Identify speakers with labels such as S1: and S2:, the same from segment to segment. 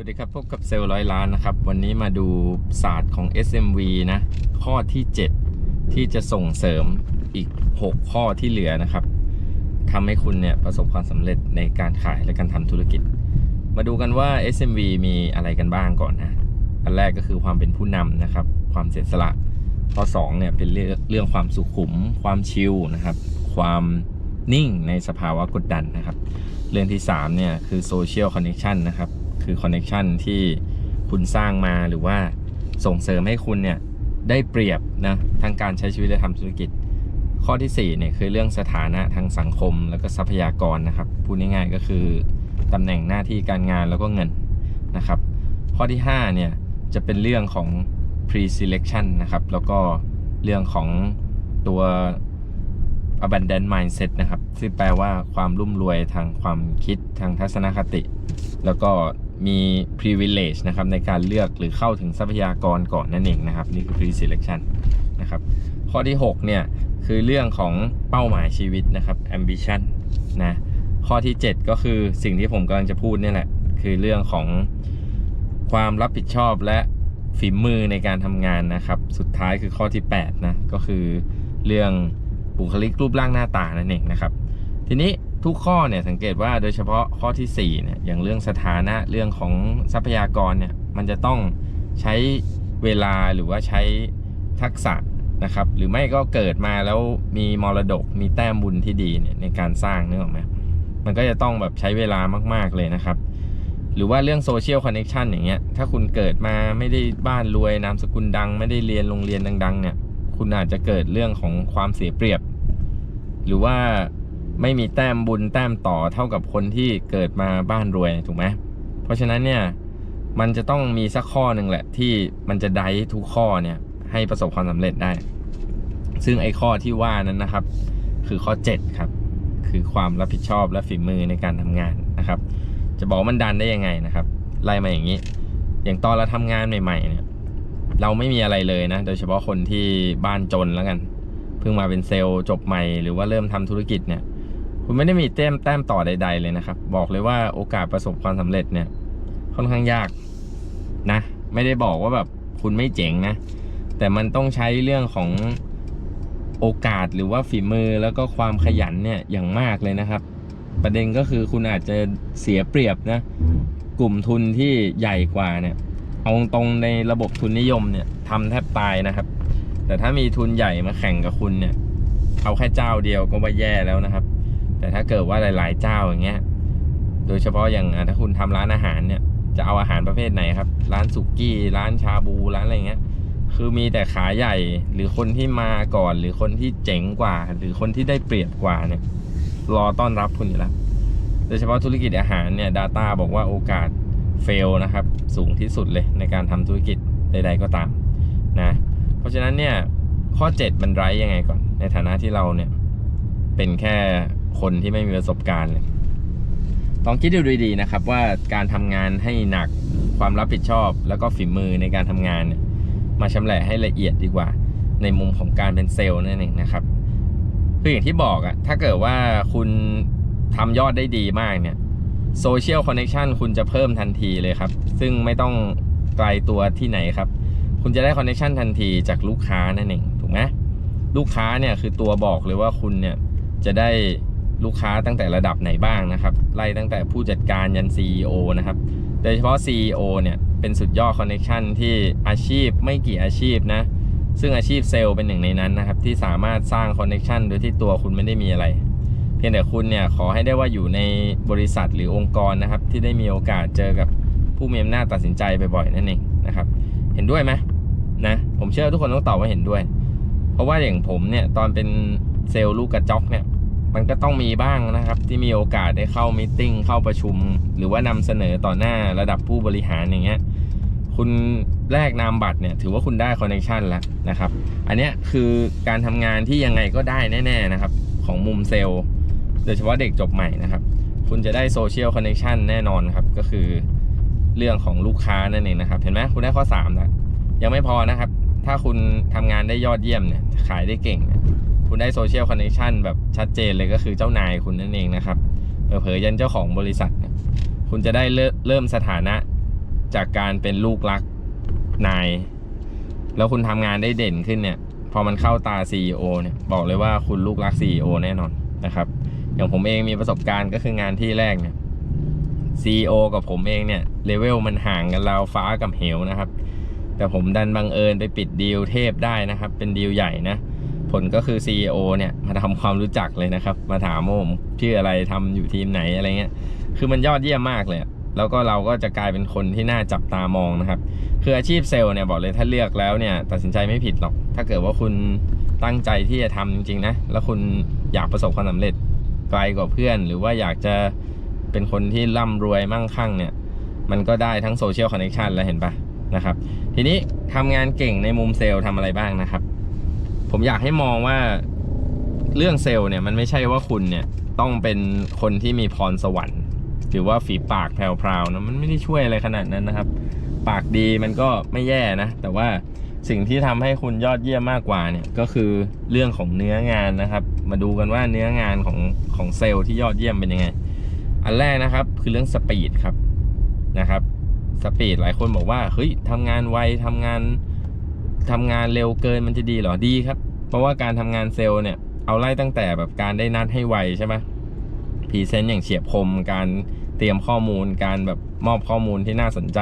S1: วัสดีครับพบกับเซลล์ร้อยล้านนะครับ วันนี้มาดูศาสตร์ของ SMV นะ ข้อที่ 7 ที่จะส่งเสริมอีก 6 ข้อที่เหลือนะครับทำให้คุณเนี่ยประสบความสำเร็จในการขายและการทำธุรกิจ มาดูกันว่า SMV มีอะไรกันบ้างก่อนนะ อันแรกก็คือความเป็นผู้นำนะครับ ความเสียสละข้อ2เนี่ยเป็นเรื่องเรื่องความสุขุม ความชิลนะครับ ความนิ่งในสภาวะกดดันนะครับ เรื่องที่3เนี่ยคือโซเชียลคอนเน t ชันนะครับ คือคอนเน t ชันที่คุณสร้างมาหรือว่าส่งเสริมให้คุณเนี่ยได้เปรียบนะทั้งการใช้ชีวิตและทำธุรกิจ ข้อที่4เนี่ยคือเรื่องสถานะทางสังคมแล้วก็ทรัพยากรนะครับพูดง่ายๆก็คือตำแหน่งหน้าที่การงานแล้วก็เงินนะครับ ข้อที่5เนี่ยจะเป็นเรื่องของ pre-selection นะครับ แล้วก็เรื่องของตัว abundant mindset นะครับ ซึ่งแปลว่าความรุ่มรวยทางความคิดทางทัศนคติ แล้วก็ มี privilege นะครับในการเลือกหรือเข้าถึงทรัพยากรก่อนนั่นเองนะครับ นี่คือ pre-selection นะครับ ข้อที่ 6 เนี่ย คือเรื่องของเป้าหมายชีวิตนะครับ ambition นะข้อที่ 7 ก็คือสิ่งที่ผมกำลังจะพูดเนี่ยแหละ คือเรื่องของความรับผิดชอบและฝีมือในการทำงานนะครับ สุดท้ายคือข้อที่ 8 นะ ก็คือเรื่องบุคลิกรูปร่างหน้าตานั่นเองนะครับ ทีนี้ ทุกข้อเนี่ยสังเกตว่าโดยเฉพาะข้อที่4เนี่ยอย่างเรื่องสถานะเรื่องของทรัพยากรเนี่ยมันจะต้องใช้เวลาหรือว่าใช้ทักษะนะครับ หรือไม่ก็เกิดมาแล้วมีมรดกมีแต้มบุญที่ดีเนี่ยในการสร้างนึกออกไหมมันก็จะต้องแบบใช้เวลามาก ๆ เลยนะครับ หรือว่าเรื่องโซเชียลคอนเน t ชันอย่างเงี้ยถ้าคุณเกิดมาไม่ได้บ้านรวยนามสกุลดัง ไม่ได้เรียนโรงเรียนดัง ๆ เนี่ย คุณอาจจะเกิดเรื่องของความเสียเปรียบ หรือว่า ไม่มีแต้มบุญแต้มต่อเท่ากับคนที่เกิดมาบ้านรวยถูกไหมเพราะฉะนั้นเนี่ยมันจะต้องมีสักข้อหนึ่งแหละที่มันจะได้ทุกข้อเนี่ยให้ประสบความสำเร็จได้ ซึ่งไอ้ข้อที่ว่านั้นนะครับ คือข้อ 7 ครับ คือความรับผิดชอบและฝีมือในการทำงานนะครับ จะบอกมันดันได้ยังไงนะครับไล่มาอย่างนี้ อย่างตอนเราทำงานใหม่ๆเนี่ยเราไม่มีอะไรเลยนะ โดยเฉพาะคนที่บ้านจนแล้วกัน เพิ่งมาเป็นเซลล์จบใหม่ หรือว่าเริ่มทำธุรกิจเนี่ย คุณไม่ได้มีแต้มแต้มต่อใด ๆ เลยนะครับ บอกเลยว่าโอกาสประสบความสำเร็จเนี่ย ค่อนข้างยากนะ ไม่ได้บอกว่าแบบคุณไม่เจ๋งนะ แต่มันต้องใช้เรื่องของโอกาสหรือว่าฝีมือแล้วก็ความขยันเนี่ยอย่างมากเลยนะครับ ประเด็นก็คือคุณอาจจะเสียเปรียบนะ กลุ่มทุนที่ใหญ่กว่าเนี่ยเอาตรงในระบบทุนนิยมเนี่ยทำแทบตายนะครับ แต่ถ้ามีทุนใหญ่มาแข่งกับคุณเนี่ย เอาแค่เจ้าเดียวก็ว่าแย่แล้วนะครับ แต่ถ้าเกิดว่าหลาย ๆ เจ้าอย่างเงี้ย โดยเฉพาะอย่างถ้าคุณทำร้านอาหารเนี่ย จะเอาอาหารประเภทไหนครับ ร้านสุกี้ ร้านชาบู ร้านอะไรเงี้ย คือมีแต่ขาใหญ่ หรือคนที่มาก่อน หรือคนที่เจ๋งกว่า หรือคนที่ได้เปรียบกว่าเนี่ย รอต้อนรับคุณอยู่แล้ว โดยเฉพาะธุรกิจอาหารเนี่ย Data บอกว่าโอกาสเฟลนะครับ สูงที่สุดเลยในการทำธุรกิจใด ๆ ก็ตามนะ เพราะฉะนั้นเนี่ยข้อ 7 มันไร้ยังไงก่อน ในฐานะที่เราเนี่ย เป็นแค่ คนที่ไม่มีประสบการณ์เลยลองคิดดูดีๆนะครับ ว่าการทำงานให้หนักความรับผิดชอบ แล้วก็ฝีมือในการทำงานเนี่ยมาชำแหละให้ละเอียดดีกว่า ในมุมของการเป็นเซลล์นั่นเองนะครับคืออย่างที่บอกอะถ้าเกิดว่าคุณทำยอดได้ดีมากเนี่ยโซเชียลคอนเน t ชันคุณจะเพิ่มทันทีเลยครับ ซึ่งไม่ต้องไกลตัวที่ไหนครับ คุณจะได้คอนเน t ชันทันทีจากลูกค้านั่นเองถูกไหมลูกค้าเนี่ยคือตัวบอกเลยว่าคุณเนี่ยจะได้ ลูกค้าตั้งแต่ระดับไหนบ้างนะครับ ไล่ตั้งแต่ผู้จัดการยัน CEO นะครับ โดยเฉพาะ CEO เนี่ยเป็นสุดยอดคอนเน t ชันที่อาชีพไม่กี่อาชีพนะ ซึ่งอาชีพเซลล์เป็นหนึ่งในนั้นนะครับ ที่สามารถสร้างคอนเน t ชันโดยที่ตัวคุณไม่ได้มีอะไร เพียงแต่คุณเนี่ยขอให้ได้ว่าอยู่ในบริษัทหรือองค์กรนะครับ ที่ได้มีโอกาสเจอกับผู้มีอำนาจตัดสินใจบ่อยๆนั่นเองนะครับ เห็นด้วยไหมนะผมเชื่อทุกคนต้องตอบว่าเห็นด้วย เพราะว่าอย่างผมเนี่ยตอนเป็นเซลล์ลูกกระจอกเนี่ย มันก็ต้องมีบ้างนะครับ ที่มีโอกาสได้เข้ามีตติ้งเข้าประชุม หรือว่านำเสนอต่อหน้าระดับผู้บริหารอย่างเงี้ยคุณแลกนามบัตรเนี่ยถือว่าคุณได้คอนเนคชันแล้วนะครับอันเนี้ยคือการทำงานที่ยังไงก็ได้แน่ๆนะครับของมุมเซลล์โดยเฉพาะเด็กจบใหม่นะครับ คุณจะได้โซเชียลคอนเนคชันแน่นอนครับก็คือเรื่องของลูกค้านั่นเองนะครับ เห็นไหมคุณได้ข้อ3แล้วยังไม่พอนะครับ ถ้าคุณทำงานได้ยอดเยี่ยมเนี่ยขายได้เก่งเนี่ย คุณได้โซเชียลคอนเนคชันแบบชัดเจนเลยก็คือเจ้านายคุณนั่นเองนะครับเผลอๆยันเจ้าของบริษัท คุณจะได้เริ่มเริ่มสถานะจากการเป็นลูกรักนาย แล้วคุณทำงานได้เด่นขึ้นเนี่ย พอมันเข้าตา CEO เนี่ยบอกเลยว่าคุณลูกรัก CEO แน่นอนนะครับ อย่างผมเองมีประสบการณ์ก็คืองานที่แรกเนี่ย CEO กับผมเองเนี่ยเลเวลมันห่างกันราวฟ้ากับเหวนะครับ แต่ผมดันบังเอิญไปปิดดีลเทพได้นะครับ เป็นดีลใหญ่นะ ผลก็คือ CEO เนี่ยมาทำความรู้จักเลยนะครับ มาถามผมชื่ออะไรทำอยู่ทีมไหนอะไรเงี้ยคือมันยอดเยี่ยมมากเลย แล้วก็เราก็จะกลายเป็นคนที่น่าจับตามองนะครับ คืออาชีพเซลล์เนี่ยบอกเลยถ้าเลือกแล้วเนี่ยตัดสินใจไม่ผิดหรอก ถ้าเกิดว่าคุณตั้งใจที่จะทำจริงๆนะ แล้วคุณอยากประสบความสำเร็จไกลกว่าเพื่อน หรือว่าอยากจะเป็นคนที่ร่ำรวยมั่งคั่งเนี่ย มันก็ได้ทั้งโซเชียลคอนเนคชันแล้วเห็นปะนะครับ ทีนี้ทำงานเก่งในมุมเซลล์ทำอะไรบ้างนะครับ ผมอยากให้มองว่าเรื่องเซลล์เนี่ยมันไม่ใช่ว่าคุณเนี่ยต้องเป็นคนที่มีพรสวรรค์หรือว่าฝีปากแพรวๆนะมันไม่ได้ช่วยอะไรขนาดนั้นนะครับ ปากดีมันก็ไม่แย่นะ แต่ว่าสิ่งที่ทำให้คุณยอดเยี่ยมมากกว่าเนี่ยก็คือเรื่องของเนื้องานนะครับ มาดูกันว่าเนื้องานของของเซลล์ที่ยอดเยี่ยมเป็นยังไง อันแรกนะครับคือเรื่องสปีดครับนะครับสปีดหลายคนบอกว่าเฮ้ยทำงานไวทำงาน ทำงานเร็วเกินมันจะดีหรอดีครับ เพราะว่าการทำงานเซลล์เนี่ยเอาไล่ตั้งแต่แบบการได้นัดให้ไวใช่ไหมพรีเซนต์อย่างเฉียบคมการเตรียมข้อมูลการแบบมอบข้อมูลที่น่าสนใจ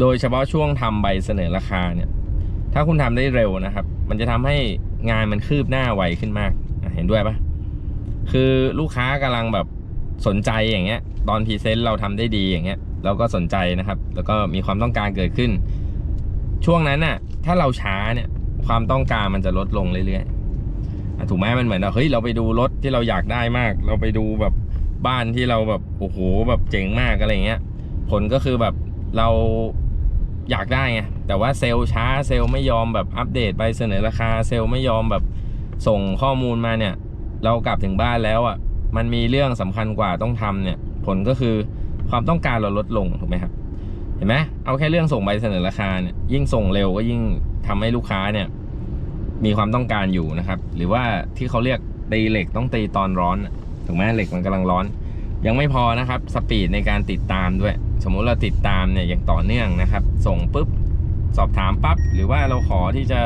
S1: โดยเฉพาะช่วงทำใบเสนอราคาเนี่ย ถ้าคุณทำได้เร็วนะครับ มันจะทำให้งานมันคืบหน้าไวขึ้นมากเห็นด้วยปะคือลูกค้ากำลังแบบสนใจอย่างเงี้ย ตอนพรีเซนต์เราทำได้ดีอย่างเงี้ยเราก็สนใจนะครับ แล้วก็มีความต้องการเกิดขึ้น ช่วงนั้นน่ะ ถ้าเราช้าเนี่ย ความต้องการมันจะลดลงเรื่อยๆถูกไหมมันเหมือนว่าเฮ้ยเราไปดูรถที่เราอยากได้มาก เราไปดูแบบบ้านที่เราแบบโอ้โหแบบเจ๋งมากอะไรเงี้ย ผลก็คือแบบเราอยากได้ไงแต่ว่าเซลล์ช้าเซลล์ไม่ยอมแบบอัปเดตใบเสนอราคาเซลล์ไม่ยอมแบบส่งข้อมูลมาเนี่ย เรากลับถึงบ้านแล้วอะมันมีเรื่องสำคัญกว่าต้องทำเนี่ย ผลก็คือความต้องการเราลดลงถูกไหมครับ เห็นไหมเอาแค่เรื่องส่งใบเสนอราคาเนี่ยยิ่งส่งเร็วก็ยิ่งทำให้ลูกค้าเนี่ย มีความต้องการอยู่นะครับ หรือว่าที่เขาเรียกตีเหล็กต้องตีตอนร้อนถูกไหมเหล็กมันกำลังร้อน ยังไม่พอนะครับสปีดในการติดตามด้วย สมมุติเราติดตามเนี่ยอย่างต่อเนื่องนะครับ ส่งปุ๊บสอบถามปั๊บหรือว่าเราขอที่จะ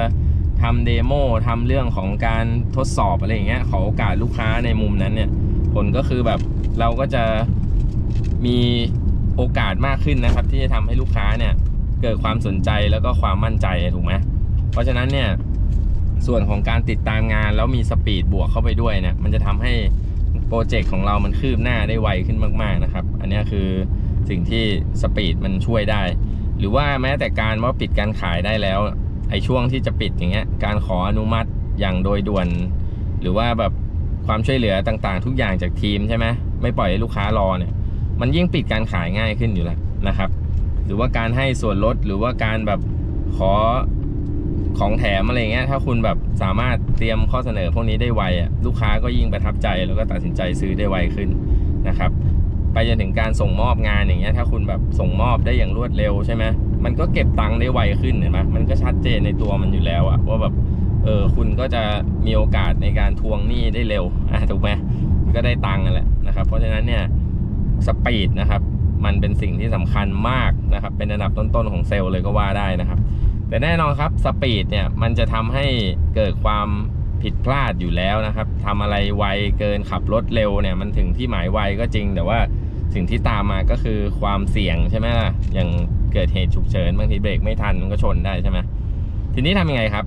S1: ทำเดโมทำเรื่องของการทดสอบอะไรอย่างเงี้ยขอโอกาสลูกค้าในมุมนั้นเนี่ย ผลก็คือแบบเราก็จะมี โอกาสมากขึ้นนะครับ ที่จะทำให้ลูกค้าเนี่ยเกิดความสนใจแล้วก็ความมั่นใจถูกไหมเพราะฉะนั้นเนี่ยส่วนของการติดตามงานแล้วมีสปีดบวกเข้าไปด้วยเนี่ยมันจะทำให้โปรเจกต์ของเรามันคืบหน้าได้ไวขึ้นมากๆนะครับ อันนี้คือสิ่งที่สปีดมันช่วยได้ หรือว่าแม้แต่การว่าปิดการขายได้แล้วไอ้ช่วงที่จะปิดอย่างเงี้ยการขออนุมัติอย่างโดยด่วน หรือว่าแบบความช่วยเหลือต่างๆ ทุกอย่างจากทีมใช่ไหมไม่ปล่อยให้ลูกค้ารอเนี่ย มันยิ่งปิดการขายง่ายขึ้นอยู่แล้วนะครับ หรือว่าการให้ส่วนลดหรือว่าการแบบขอของแถมอะไรเงี้ยถ้าคุณแบบสามารถเตรียมข้อเสนอพวกนี้ได้ไวอะลูกค้าก็ยิ่งประทับใจแล้วก็ตัดสินใจซื้อได้ไวขึ้นนะครับ ไปจนถึงการส่งมอบงานอย่างเงี้ยถ้าคุณแบบส่งมอบได้อย่างรวดเร็วใช่ไหมมันก็เก็บตังค์ได้ไวขึ้นเห็นไหมมันก็ชัดเจนในตัวมันอยู่แล้วอะว่าแบบเออคุณก็จะมีโอกาสในการทวงหนี้ได้เร็วอะถูกไหมก็ได้ตังค์นั่นแหละนะครับ เพราะฉะนั้นเนี่ย สปีดนะครับ มันเป็นสิ่งที่สำคัญมากนะครับ เป็นอันดับต้นๆของเซลล์เลยก็ว่าได้นะครับ แต่แน่นอนครับสปีดเนี่ยมันจะทำให้เกิดความผิดพลาดอยู่แล้วนะครับทำอะไรไวเกินขับรถเร็วเนี่ยมันถึงที่หมายไวก็จริง แต่ว่าสิ่งที่ตามมาก็คือความเสี่ยงใช่ไหมล่ะอย่างเกิดเหตุฉุกเฉินบางทีเบรกไม่ทันมันก็ชนได้ใช่ไหมทีนี้ทำยังไงครับ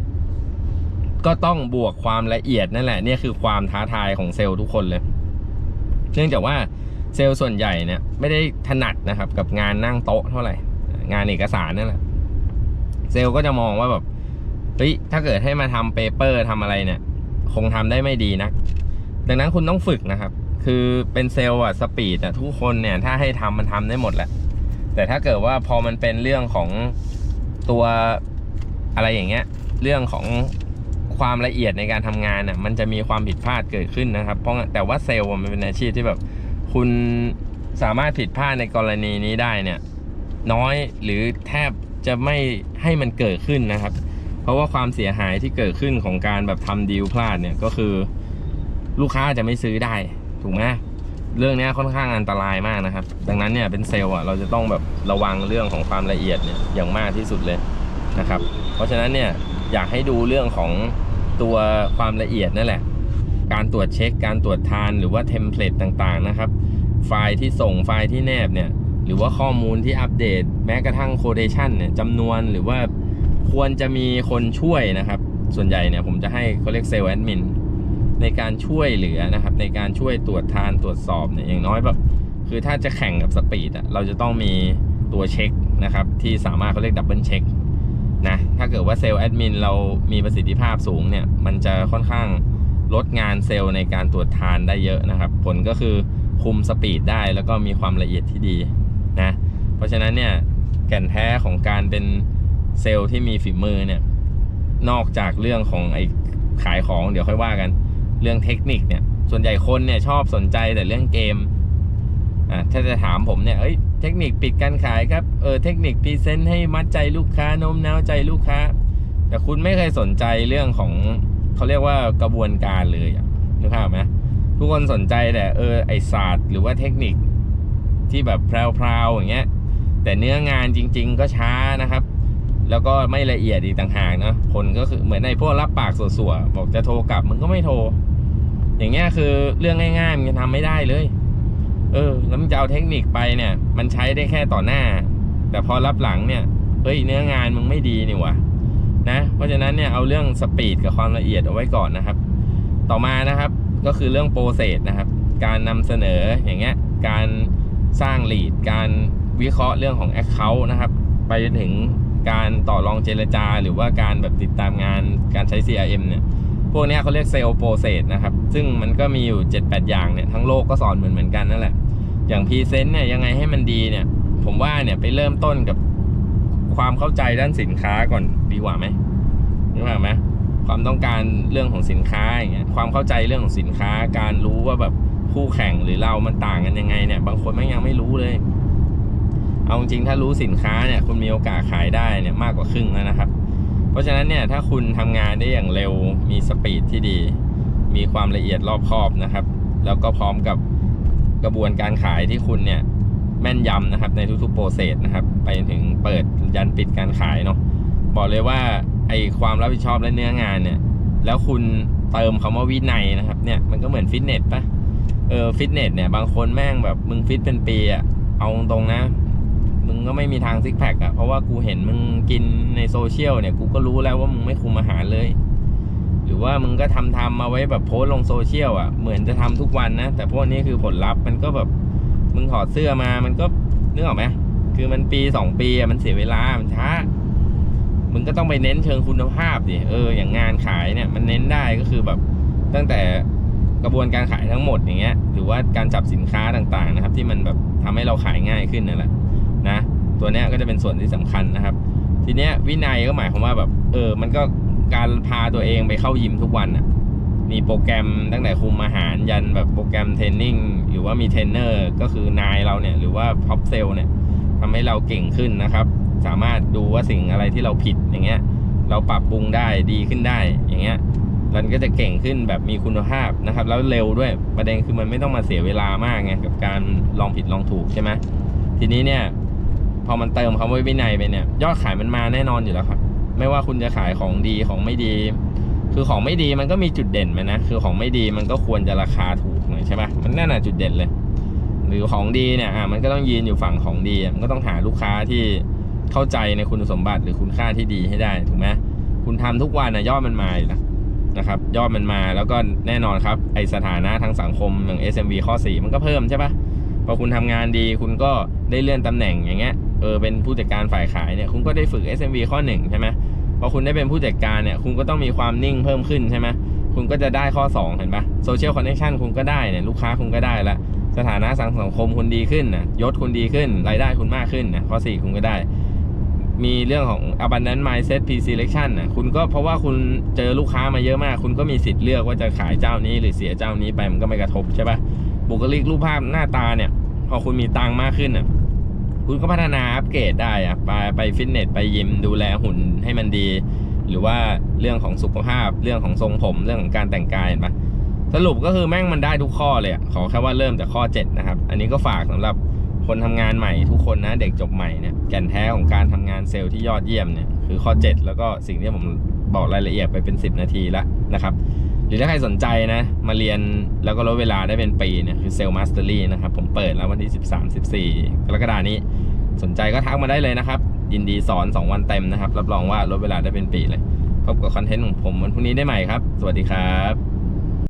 S1: ก็ต้องบวกความละเอียดนั่นแหละเนี่ยคือความท้าทายของเซลล์ทุกคนเลย เนื่องจากว่า เซลล์ส่วนใหญ่เนี่ยไม่ได้ถนัดนะครับกับงานนั่งโต๊ะเท่าไหร่ งานเอกสารนั่นแหละเซลล์ก็จะมองว่าแบบเฮ้ยถ้าเกิดให้มาทำเปเปอร์ทำอะไรเนี่ย คงทำได้ไม่ดีนะดังนั้นคุณต้องฝึกนะครับ คือเป็นเซลล์อะสปีดอะทุกคนเนี่ยถ้าให้ทำมันทำได้หมดแหละ แต่ถ้าเกิดว่าพอมันเป็นเรื่องของตัวอะไรอย่างเงี้ย เรื่องของความละเอียดในการทำงานน่ะมันจะมีความผิดพลาดเกิดขึ้นนะครับ เพราะแต่ว่าเซลล์อะมันเป็นอาชีพที่แบบ คุณสามารถผิดพลาดในกรณีนี้ได้เนี่ย น้อยหรือแทบจะไม่ให้มันเกิดขึ้นนะครับ เพราะว่าความเสียหายที่เกิดขึ้นของการแบบทำดีลพลาดเนี่ยก็คือ ลูกค้าจะไม่ซื้อได้ถูกไหมเรื่องนี้ค่อนข้างอันตรายมากนะครับ ดังนั้นเนี่ยเป็นเซลล์อะเราจะต้องแบบระวังเรื่องของความละเอียดเนี่ยอย่างมากที่สุดเลยนะครับ เพราะฉะนั้นเนี่ยอยากให้ดูเรื่องของตัวความละเอียดนั่นแหละ การตรวจเช็ค การตรวจทานหรือว่าเทมเพลตต่างๆนะครับ ไฟล์ที่ส่งไฟล์ที่แนบเนี่ยหรือว่าข้อมูลที่อัปเดต แม้กระทั่งโคเดชันเนี่ยจำนวนหรือว่าควรจะมีคนช่วยนะครับ ส่วนใหญ่เนี่ยผมจะให้เขาเรียกเซลล์แอดมินในการช่วยเหลือนะครับ ในการช่วยตรวจทานตรวจสอบเนี่ยอย่างน้อยแบบคือถ้าจะแข่งกับสปีดอะเราจะต้องมีตัวเช็คนะครับ ที่สามารถเขาเรียกดับเบิลเช็คนะถ้าเกิดว่าเซลล์แอดมินเรามีประสิทธิภาพสูงเนี่ย มันจะค่อนข้าง ลดงานเซลล์ในการตรวจทานได้เยอะนะครับ ผลก็คือคุมสปีดได้แล้วก็มีความละเอียดที่ดีนะเพราะฉะนั้นเนี่ยแก่นแท้ของการเป็นเซลล์ที่มีฝีมือเนี่ยนอกจากเรื่องของไอ้ขายของเดี๋ยวค่อยว่ากัน เรื่องเทคนิคเนี่ยส่วนใหญ่คนเนี่ยชอบสนใจแต่เรื่องเกมอ่าถ้าจะถามผมเนี่ยเอ้ยเทคนิคปิดการขายครับเออเทคนิคพรีเซนต์ให้มัดใจลูกค้าโน้มน้าวใจลูกค้า แต่คุณไม่เคยสนใจเรื่องของ เขาเรียกว่ากระบวนการเลยอะนึกภาพไหมทุกคนสนใจแต่เออไอศาสตร์หรือว่าเทคนิคที่แบบแพรวๆอย่างเงี้ย แต่เนื้องานจริง ๆ ก็ช้านะครับ แล้วก็ไม่ละเอียดอีกต่างหากเนาะคนก็คือเหมือนในพวกรับปากสัวๆบอกจะโทรกลับมึงก็ไม่โทร อย่างเงี้ยคือเรื่องง่ายๆมันจะทำไม่ได้เลย เออ แล้วมันจะเอาเทคนิคไปเนี่ย มันใช้ได้แค่ต่อหน้า แต่พอรับหลังเนี่ยเฮ้ยเนื้องานมึงไม่ดีนี่หวะ นะ เพราะฉะนั้นเนี่ยเอาเรื่องสปีดกับความละเอียดเอาไว้ก่อนนะครับ ต่อมานะครับก็คือเรื่องโปรเซสนะครับ การนำเสนออย่างเงี้ยการสร้างลีดการวิเคราะห์เรื่องของ Account นะครับ ไปจนถึงการต่อรองเจรจา หรือว่าการแบบติดตามงานการใช้ CRM เนี่ย พวกเนี้ยเขาเรียกเซลล์โปรเซสนะครับ ซึ่งมันก็มีอยู่ 7-8 อย่างเนี่ย ทั้งโลกก็สอนเหมือนเหมือนกันนั่นแหละ อย่างพรีเซนต์เนี่ยยังไงให้มันดีเนี่ย ผมว่าเนี่ยไปเริ่มต้นกับ ความเข้าใจด้านสินค้าก่อนดีกว่าไหมนึกภาพไหมความต้องการเรื่องของสินค้าอย่างเงี้ยความเข้าใจเรื่องของสินค้า การรู้ว่าแบบคู่แข่งหรือเรามันต่างกันยังไงเนี่ย บางคนแม่งยังไม่รู้เลย เอาจริงถ้ารู้สินค้าเนี่ย คุณมีโอกาสขายได้เนี่ยมากกว่าครึ่งแล้วนะครับ เพราะฉะนั้นเนี่ยถ้าคุณทำงานได้อย่างเร็วมีสปีดที่ดี มีความละเอียดรอบคอบนะครับ แล้วก็พร้อมกับกระบวนการขายที่คุณเนี่ย แม่นยำนะครับในทุกๆโปรเซสนะครับ ไปถึงเปิดยันปิดการขายเนาะบอกเลยว่าไอความรับผิดชอบและเนื้องานเนี่ย แล้วคุณเติมคำว่าวินัยนะครับเนี่ยมันก็เหมือนฟิตเนสปะเออฟิตเนสเนี่ยบางคนแม่งแบบมึงฟิตเป็นปีอะเอาตรงๆนะ มึงก็ไม่มีทางซิกแพคอะเพราะว่ากูเห็นมึงกินในโซเชียลเนี่ย กูก็รู้แล้วว่ามึงไม่คุมอาหารเลย หรือว่ามึงก็ทำทำมาไว้แบบโพสลงโซเชียลอะเหมือนจะทำทุกวันนะ แต่พวกนี้คือผลลัพธ์มันก็แบบ มึงถอดเสื้อมามันก็นึกออกไหมคือมันปีสองปีอะมันเสียเวลา มันช้า มึงก็ต้องไปเน้นเชิงคุณภาพดิ เออ อย่างงานขายเนี่ย มันเน้นได้ก็คือแบบตั้งแต่กระบวนการขายทั้งหมดอย่างเงี้ย หรือว่าการจับสินค้าต่างๆนะครับ ที่มันแบบทำให้เราขายง่ายขึ้นนั่นแหละนะ ตัวเนี้ยก็จะเป็นส่วนที่สำคัญนะครับ ทีเนี้ยวินัยก็หมายความว่าแบบ เออ มันก็การพาตัวเองไปเข้ายิมทุกวันอะ มีโปรแกรมตั้งแต่คุมอาหารยันแบบโปรแกรมเทรนนิ่งหรือว่ามีเทรนเนอร์ก็คือนายเราเนี่ย หรือว่าท็อปเซลเนี่ยทำให้เราเก่งขึ้นนะครับ สามารถดูว่าสิ่งอะไรที่เราผิดอย่างเงี้ย เราปรับปรุงได้ดีขึ้นได้อย่างเงี้ยมันก็จะเก่งขึ้นแบบมีคุณภาพนะครับ แล้วเร็วด้วยประเด็นคือมันไม่ต้องมาเสียเวลามากไงกับการลองผิดลองถูกใช่ไหมทีนี้เนี่ย พอมันเติมคำว่าวินัยไปเนี่ย ยอดขายมันมาแน่นอนอยู่แล้วครับ ไม่ว่าคุณจะขายของดีของไม่ดี คือของไม่ดีมันก็มีจุดเด่นมันนะ คือของไม่ดีมันก็ควรจะราคาถูกหน่อยใช่ปะมันนั่นแหะจุดเด่นเลย หรือของดีเนี่ยอะมันก็ต้องยืนอยู่ฝั่งของดี มันก็ต้องหาลูกค้าที่เข้าใจในคุณสมบัติหรือคุณค่าที่ดีให้ได้ถูกไหมคุณทำทุกวันนะยอดมันมาอยู่แล้วนะครับยอดมันมาแล้วก็แน่นอนครับไอสถานะทางสังคมอย่าง SMV ข้อ 4 มันก็เพิ่มใช่ปะพอคุณทำงานดีคุณก็ได้เลื่อนตำแหน่งอย่างเงี้ยเออเป็นผู้จัดการฝ่ายขายเนี่ยคุณก็ได้ฝึก SMV ข้อหนึ่งใช่ไหม พอคุณได้เป็นผู้จัดการเนี่ย คุณก็ต้องมีความนิ่งเพิ่มขึ้นใช่ไหมคุณก็จะได้ข้อ 2 เห็นปะโซเชียลคอนเนคชันคุณก็ได้เนี่ยลูกค้าคุณก็ได้ละสถานะสังสังคมคุณดีขึ้นนะยศคุณดีขึ้น รายได้คุณมากขึ้นนะข้อ 4 คุณก็ได้ มีเรื่องของ abundant mindset p selection นะคุณก็เพราะว่าคุณเจอลูกค้ามาเยอะมาก คุณก็มีสิทธิ์เลือกว่าจะขายเจ้านี้หรือเสียเจ้านี้ไปมันก็ไม่กระทบใช่ปะบุคลิกรูปภาพหน้าตาเนี่ย พอคุณมีตังมากขึ้นอะ คุณก็พัฒนาอัปเกรดได้อะไปไปฟิตเนสไปยิมดูแลหุ่นให้มันดี หรือว่าเรื่องของสุขภาพเรื่องของทรงผมเรื่องของการแต่งกายเห็นปะสรุปก็คือแม่งมันได้ทุกข้อเลยอะขอแค่ว่าเริ่มจากข้อ 7 นะครับ อันนี้ก็ฝากสำหรับคนทำงานใหม่ทุกคนนะเด็กจบใหม่เนี่ยแก่นแท้ของการทำงานเซลล์ที่ยอดเยี่ยมเนี่ยคือข้อ 7 แล้วก็สิ่งที่ผม บอกรายละเอียดไปเป็น 10 นาทีแล้วนะครับ หรือถ้าใครสนใจนะ มาเรียนแล้วก็ลดเวลาได้เป็นปีเนี่ยคือเซลล์มาสเตอรี่นะครับ ผมเปิดแล้ววันที่ 13 14 กรกฎานี้ สนใจก็ทักมาได้เลยนะครับ ยินดีสอน 2 วันเต็มนะครับ รับรองว่าลดเวลาได้เป็นปีเลย พบกับคอนเทนต์ของผมวันพรุ่งนี้ได้ใหม่ครับ สวัสดีครับ